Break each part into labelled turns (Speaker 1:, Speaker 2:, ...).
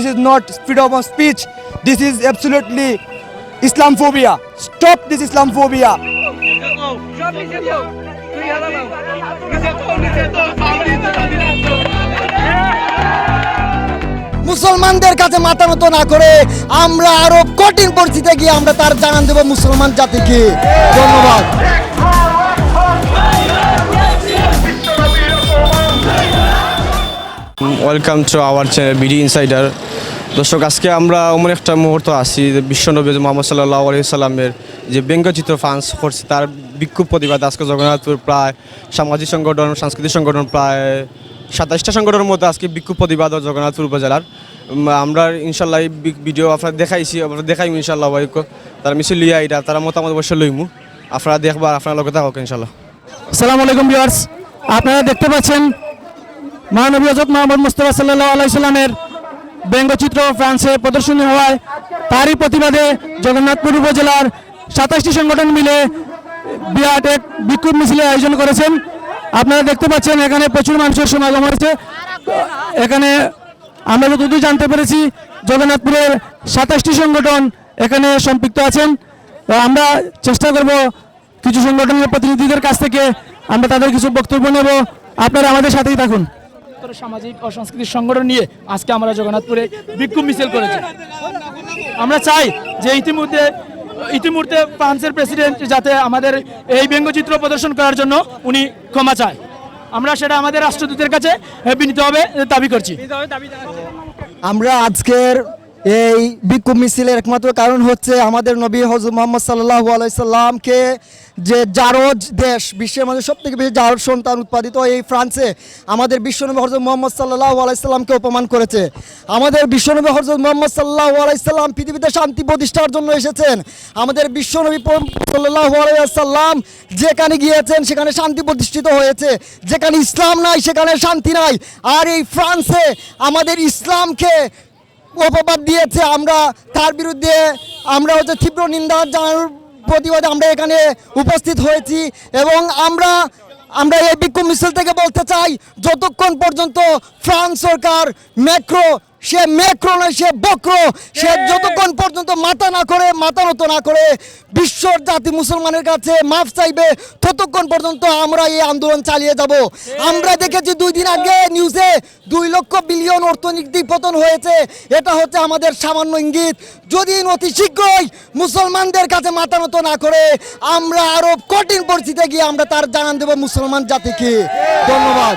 Speaker 1: this is not freedom of speech. This is absolutely Islamophobia. Stop this Islamophobia. মুসলমানদের কাছে মাথা নত না করে আমরা আরও কঠিন পরিস্থিতিতে গিয়ে আমরা তার জানান দেব মুসলমান জাতিকে ধন্যবাদ
Speaker 2: welcome to our channel BD insider দর্শক, আজকে আমরা এমন একটা মুহূর্ত আছি যে বিশ্বনবী মোহাম্মদ সাল্লাহ আলি সাল্লামের যে ব্যঙ্গচিত্র ফ্রান্স করছে, তার বিক্ষোভ প্রতিবাদ আজকে জগন্নাথপুর প্রায় সামাজিক সংগঠন, সাংস্কৃতিক সংগঠন প্রায় সাতাশটা সংগঠনের মধ্যে আজকে বিক্ষোভ প্রতিবাদ জগন্নাথপুর উপজেলার। আমরা ইনশাল্লাহ ভিডিও আপনার দেখাইছি আমরা দেখাইমু ইনশাল্লাহ তারা মিছিল লিয়া এটা তারা মতামত অবশ্যই লইমু। আপনারা দেখবা আপনার লগে থাকক ইনশাল্লাহ
Speaker 3: আসসালামু আলাইকুম ভিউয়ার্স আপনারা দেখতে পাচ্ছেন মহানবী হজরত মোহাম্মদ মুস্তফা সাল্লাহ আলাইসাল্লামের ব্যঙ্গচিত্র ফ্রান্সে প্রদর্শনী হওয়ায় তারই প্রতিবাদে জগন্নাথপুর উপজেলার সাতাশটি সংগঠন মিলে বিরাট এক বিক্ষোভ মিছিলের আয়োজন করেছেন। আপনারা দেখতে পাচ্ছেন এখানে প্রচুর মানুষের সমাগম হয়েছে। এখানে আমরা যতদূর জানতে পেরেছি, জগন্নাথপুরের সাতাশটি সংগঠন এখানে সম্পৃক্ত আছেন। আমরা চেষ্টা করব কিছু সংগঠনের প্রতিনিধিদের কাছ থেকে আমরা তাদের কিছু বক্তব্য নেব। আপনারা আমাদের সাথেই থাকুন। সামাজিক ও সংগঠন নিয়ে আজকে আমরা জগন্নাথপুরে বিক্ষোভ মিছিল করেছি। আমরা চাই যে ইতিমধ্যে ইতিমধ্যে ফ্রান্সের প্রেসিডেন্ট যাতে আমাদের এই ব্যঙ্গচিত্র প্রদর্শন করার জন্য উনি ক্ষমা চায়। আমরা সেটা আমাদের রাষ্ট্রদূতের কাছে বিনীতভাবে দাবি করছি।
Speaker 1: আমরা আজকের এই বিক্ষোভ মিছিলের একমাত্র কারণ হচ্ছে আমাদের নবী হজরত মোহাম্মদ সাল্লাহ আলাইসাল্লামকে যে জারজ দেশ, বিশ্বের মধ্যে সব থেকে বেশি জারজ সন্তান উৎপাদিত এই ফ্রান্সে আমাদের বিশ্বনবী হজরত মোহাম্মদ সাল্লাহ আলাইসাল্লামকে অপমান করেছে। আমাদের বিশ্বনবী হজরত মোহাম্মদ সাল্লাহ আলাইসাল্লাম পৃথিবীতে শান্তি প্রতিষ্ঠার জন্য এসেছেন। আমাদের বিশ্বনবী সাল্লাহ আলাইসাল্লাম যেখানে গিয়েছেন সেখানে শান্তি প্রতিষ্ঠিত হয়েছে। যেখানে ইসলাম নাই সেখানে শান্তি নাই। আর এই ফ্রান্সে আমাদের ইসলামকে অপবাদ দিয়েছে, আমরা তার বিরুদ্ধে আমরা হচ্ছে তীব্র নিন্দা জানানোর প্রতিবাদে আমরা এখানে উপস্থিত হয়েছি এবং আমরা আমরা এই বিক্ষোভ মিছিল থেকে বলতে চাই, যতক্ষণ পর্যন্ত ফ্রান্স সরকার ম্যাক্রো সে মেক্রো নয় সে বক্র। সে যতক্ষণ পর্যন্ত মাথা না করে মাথা নত না করে বিশ্বর জাতি মুসলমানের কাছে মাফ চাইবে ততক্ষণ পর্যন্ত আমরা এই আন্দোলন চালিয়ে যাব। আমরা দেখেছি দুই দিন আগে নিউজে দুই লক্ষ বিলিয়ন অর্থনীতি পতন হয়েছে। এটা হচ্ছে আমাদের সামান্য ইঙ্গিত। যদি অতি শীঘ্রই মুসলমানদের কাছে মাথা নত না করে আমরা আরও কঠিন পরিস্থিতিতে গিয়ে আমরা তার জানান দেব মুসলমান জাতিকে। ধন্যবাদ।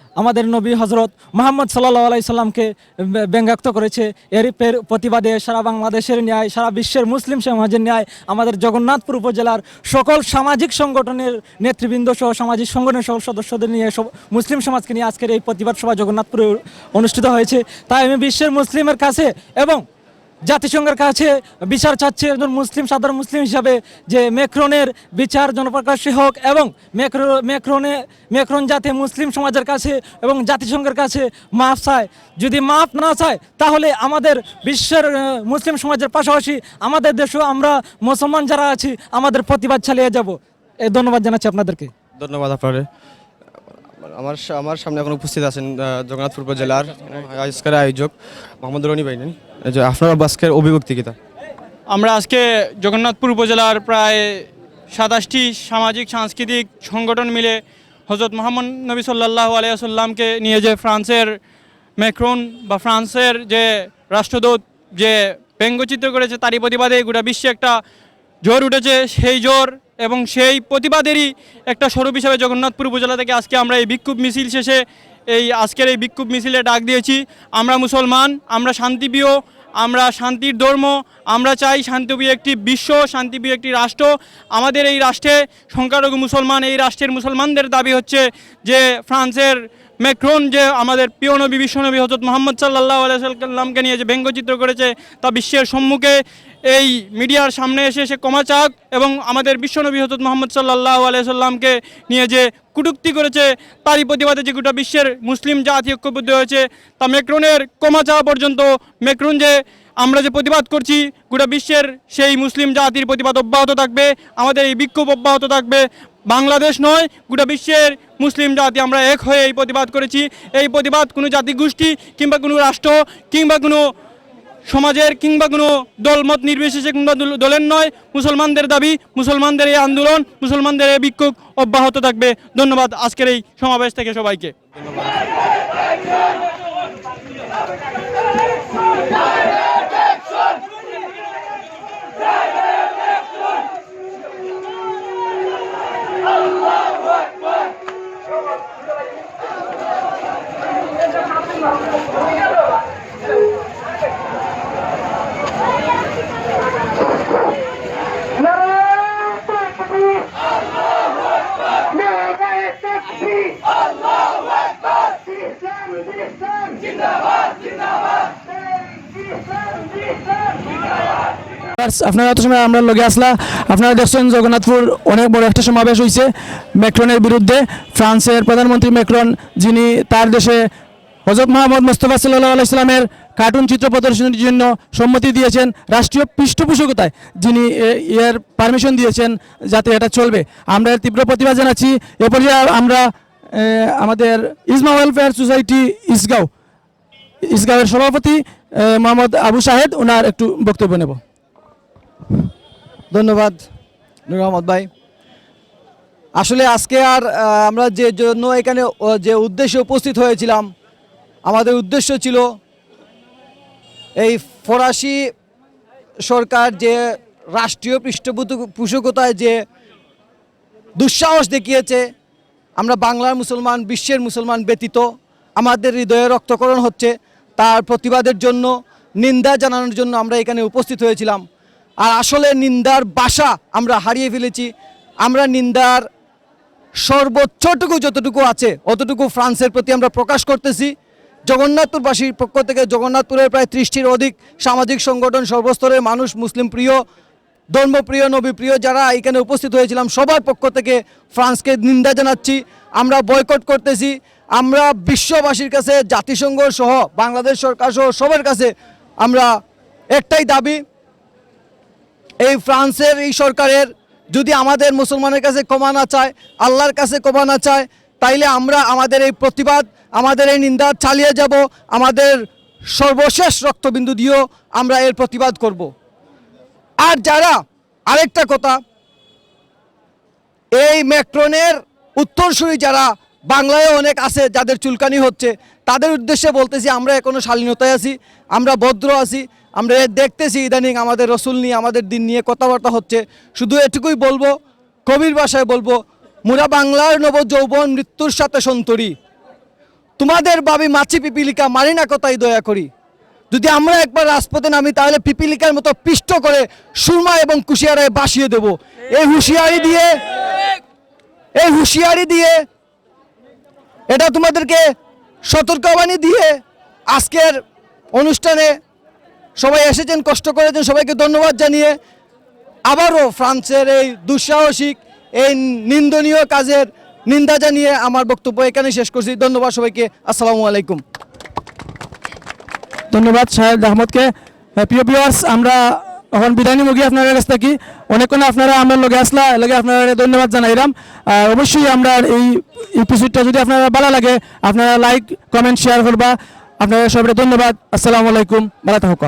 Speaker 3: আমাদের নবী হজরত মোহাম্মদ সাল্লাহ আলাই সাল্লামকে ব্যঙ্গাক্ত করেছে। এর পের- প্রতিবাদে সারা বাংলাদেশের ন্যায়, সারা বিশ্বের মুসলিম সমাজের ন্যায়, আমাদের জগন্নাথপুর উপজেলার সকল সামাজিক সংগঠনের নেতৃবৃন্দ সহ সামাজিক সংগঠনের সকল সদস্যদের নিয়ে, সব মুসলিম সমাজকে নিয়ে আজকের এই প্রতিবাদ সভা জগন্নাথপুরে অনুষ্ঠিত হয়েছে। তাই আমি বিশ্বের মুসলিমের কাছে এবং জাতিসংঘের কাছে বিচার চাচ্ছে একজন মুসলিম, সাধারণ মুসলিম হিসাবে যে মেক্রনের বিচার জনপ্রকাশ্যে হোক এবং মেক্রো, মেক্রনে, মেক্রন যাতে মুসলিম সমাজের কাছে এবং জাতিসংঘের কাছে মাফ চায়। যদি মাফ না চায়, তাহলে আমাদের বিশ্বের মুসলিম সমাজের পাশাপাশি আমাদের দেশেও আমরা মুসলমান যারা আছি, আমাদের প্রতিবাদ চালিয়ে যাব। এই ধন্যবাদ জানাচ্ছি আপনাদেরকে।
Speaker 2: ধন্যবাদ আপনার আমার আমার সামনে এখন উপস্থিত আছেন জগন্নাথপুর উপজেলার আজকের আয়োজক মোহাম্মদ রনি ভাই আপনার আজকের অভিভুক্তি কিতা
Speaker 4: আমরা আজকে জগন্নাথপুর উপজেলার প্রায় সাতাশটি সামাজিক, সাংস্কৃতিক সংগঠন মিলে হজরত মোহাম্মদ নবী সাল্লাহ আলিয়াসাল্লামকে নিয়ে যে ফ্রান্সের ম্যাক্রন বা ফ্রান্সের যে রাষ্ট্রদূত যে ব্যঙ্গচিত্র করেছে, তারই প্রতিবাদে গোটা বিশ্বে একটা জোর উঠেছে। সেই জোর এবং সেই প্রতিবাদেরই একটা স্বরূপ হিসাবে জগন্নাথপুর উপজেলা থেকে আজকে আমরা এই বিক্ষোভ মিছিল শেষে এই আজকের এই বিক্ষোভ মিছিলে ডাক দিয়েছি। আমরা মুসলমান, আমরা শান্তিপ্রিয়, আমরা শান্তির ধর্ম, আমরা চাই শান্তিপ্রিয় একটি বিশ্ব, শান্তিপ্রিয় একটি রাষ্ট্র। আমাদের এই রাষ্ট্রে সংখ্যালঘু মুসলমান, এই রাষ্ট্রের মুসলমানদের দাবি হচ্ছে যে ফ্রান্সের ম্যাক্রন যে আমাদের প্রিয় নবী বিশ্বনবী হজরত মোহাম্মদ সাল্লাহ আলাইসাল্লামকে নিয়ে যে ব্যঙ্গচিত্র করেছে, তা বিশ্বের সম্মুখে এই মিডিয়ার সামনে এসে সে ক্ষমা চাক এবং আমাদের বিশ্বনবী হজরত মোহাম্মদ সাল্লাহ আলাইসাল্লামকে নিয়ে যে কুটুক্তি করেছে, তারই প্রতিবাদে যে গোটা বিশ্বের মুসলিম জাতি ঐক্যবদ্ধ হয়েছে, তা ম্যাক্রনের ক্ষমা চাওয়া পর্যন্ত ম্যাক্রন যে আমরা যে প্রতিবাদ করছি, গোটা বিশ্বের সেই মুসলিম জাতির প্রতিবাদ অব্যাহত থাকবে, আমাদের এই বিক্ষোভ অব্যাহত থাকবে। বাংলাদেশ নয়, গোটা বিশ্বের মুসলিম জাতি। আমরা এক হয়ে এই প্রতিবাদ করেছি। এই প্রতিবাদ কোনো জাতিগোষ্ঠী কিংবা কোনো রাষ্ট্র কিংবা কোনো সমাজের কিংবা কোনো দলমত নির্বিশেষে কিংবা দল- দলের নয়। মুসলমানদের দাবি, মুসলমানদের এই আন্দোলন, মুসলমানদের এই বিক্ষোভ অব্যাহত থাকবে। ধন্যবাদ আজকের এই সমাবেশ থেকে সবাইকে।
Speaker 5: আপনারা এত সময় আমরা লগে আসলা। আপনারা দেখছেন জগন্নাথপুর অনেক বড় একটা সমাবেশ হয়েছে ম্যাক্রনের বিরুদ্ধে। ফ্রান্সের প্রধানমন্ত্রী ম্যাক্রন যিনি তার দেশে হজরত মোহাম্মদ মোস্তফা সাল্লাহ আলাইসলামের কার্টুন চিত্র প্রদর্শনের জন্য সম্মতি দিয়েছেন রাষ্ট্রীয় পৃষ্ঠপোষকতায়, যিনি এর পারমিশন দিয়েছেন যাতে এটা চলবে। আমরা এর তীব্র প্রতিবাদ জানাচ্ছি। এ পর্যায়ে আমরা আমাদের ইসমা ওয়েলফেয়ার সোসাইটি ইসগাঁও ইসগাঁওয়ের সভাপতি মোহাম্মদ আবু সাহেদ, ওনার একটু বক্তব্য নেব।
Speaker 6: ধন্যবাদ, নুর আহমদ ভাই। আসলে আজকে আর আমরা যে জন্য এখানে যে উদ্দেশ্যে উপস্থিত হয়েছিলাম, আমাদের উদ্দেশ্য ছিল এই ফরাসি সরকার যে রাষ্ট্রীয় পৃষ্ঠপোষকতায় যে দুঃসাহস দেখিয়েছে, আমরা বাংলার মুসলমান, বিশ্বের মুসলমান ব্যতীত আমাদের হৃদয়ে রক্তকরণ হচ্ছে, তার প্রতিবাদের জন্য, নিন্দা জানানোর জন্য আমরা এখানে উপস্থিত হয়েছিলাম। আর আসলে নিন্দার বাসা আমরা হারিয়ে ফেলেছি। আমরা নিন্দার সর্বোচ্চটুকু যতটুকু আছে, অতটুকু ফ্রান্সের প্রতি আমরা প্রকাশ করতেছি। জগন্নাথপুরবাসীর পক্ষ থেকে জগন্নাথপুরের প্রায় ত্রিশটির অধিক সামাজিক সংগঠন, সর্বস্তরের মানুষ, মুসলিম প্রিয়, ধর্মপ্রিয়, নবীপ্রিয় যারা এখানে উপস্থিত হয়েছিলাম, সবার পক্ষ থেকে ফ্রান্সকে নিন্দা জানাচ্ছি। আমরা বয়কট করতেছি। আমরা বিশ্ববাসীর কাছে, জাতিসংঘ সহ, বাংলাদেশ সরকার সহ সবার কাছে আমরা একটাই দাবি, এই ফ্রান্সের, এই সরকারের যদি আমাদের মুসলমানের কাছে ক্ষমা না চায়, আল্লাহর কাছে ক্ষমা না চায়, তাইলে আমরা আমাদের এই প্রতিবাদ আমাদের এই নিন্দা চালিয়ে যাব, আমাদের সর্বশেষ রক্তবিন্দু দিয়েও আমরা এর প্রতিবাদ করব। আর যারা, আরেকটা কথা, এই ম্যাক্রনের উত্তরসূরি যারা বাংলায় অনেক আছে যাদের চুলকানি হচ্ছে, তাদের উদ্দেশ্যে বলতেছি আমরা এখনও শালীনতায় আছি, আমরা ভদ্র আছি, আমরা দেখতেছি ইদানিং আমাদের রসুল নিয়ে, আমাদের দিন নিয়ে কথাবার্তা হচ্ছে। শুধু এটুকুই বলব, কবির ভাষায় বলব, মুরা বাংলার নব যৌবন মৃত্যুর সাথে সন্তরী। তোমাদের ভাবি মাছি পিপিলিকা মারি না কথাই দয়া করি। যদি আমরা একবার রাজপথে নামি, তাহলে পিপিলিকার মতো পিষ্ট করে সুরমা এবং কুশিয়ারায় বাসিয়ে দেব। এই হুঁশিয়ারি দিয়ে, এই হুঁশিয়ারি দিয়ে, এটা তোমাদেরকে সতর্কবাণী দিয়ে আজকের অনুষ্ঠানে সবাই এসেছেন, কষ্ট করেছেন, সবাইকে ধন্যবাদ জানিয়ে আবারও ফ্রান্সের এই দুঃসাহসিক, এই নিন্দনীয় কাজের নিন্দা জানিয়ে আমার বক্তব্য এখানে শেষ করছি। ধন্যবাদ সবাইকে। আসসালামু আলাইকুম।
Speaker 5: ধন্যবাদ শাহেদ আহমদকে। প্রিয় ভিউয়ার্স আমরা এখন বিদায় নিমুখী আপনার কাছ থেকে। অনেকক্ষণ আপনারা আমার লগে আসলা, লগে আপনারা ধন্যবাদ জানাইলাম। আর অবশ্যই আমরা এই এপিসোডটা যদি আপনারা ভালো লাগে, আপনারা লাইক কমেন্ট শেয়ার করবা। আপনারা সবাই ধন্যবাদ। আসসালামু আলাইকুম। ভালো থাকুক